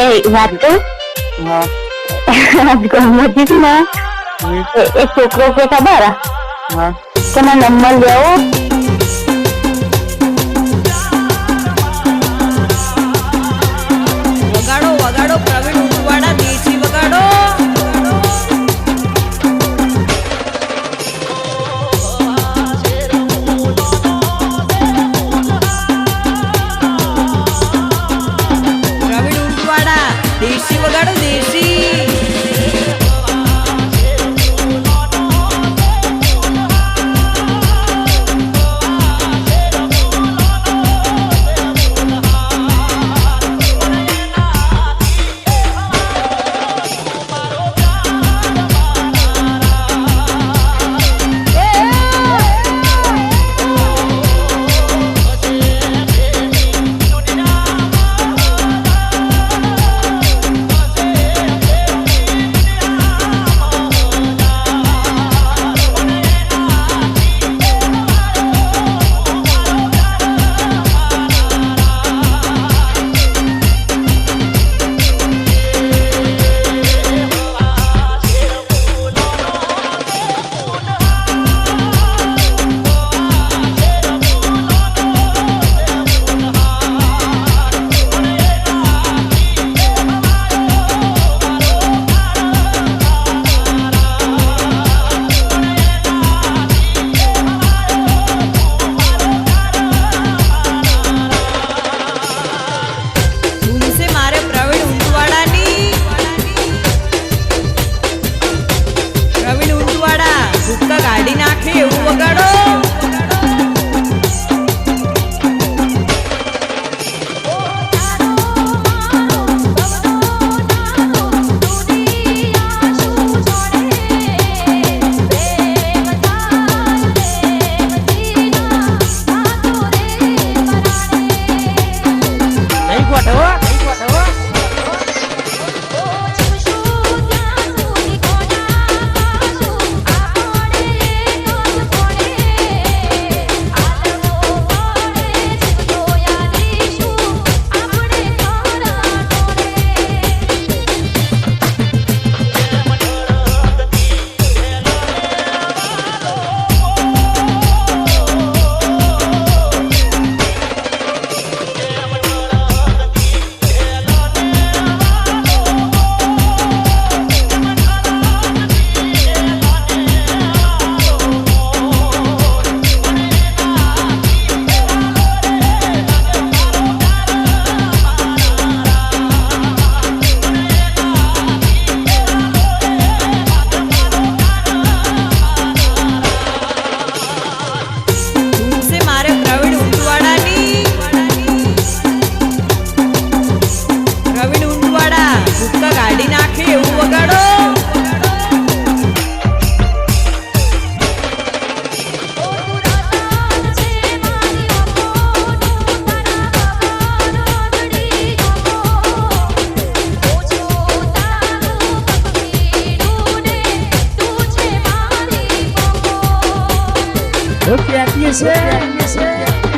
Ej, Radku? No. Radku, મજીદમાં. એક છોકરો કે ખબર હા. તમે નંબર લેવો? Look at you, Look at.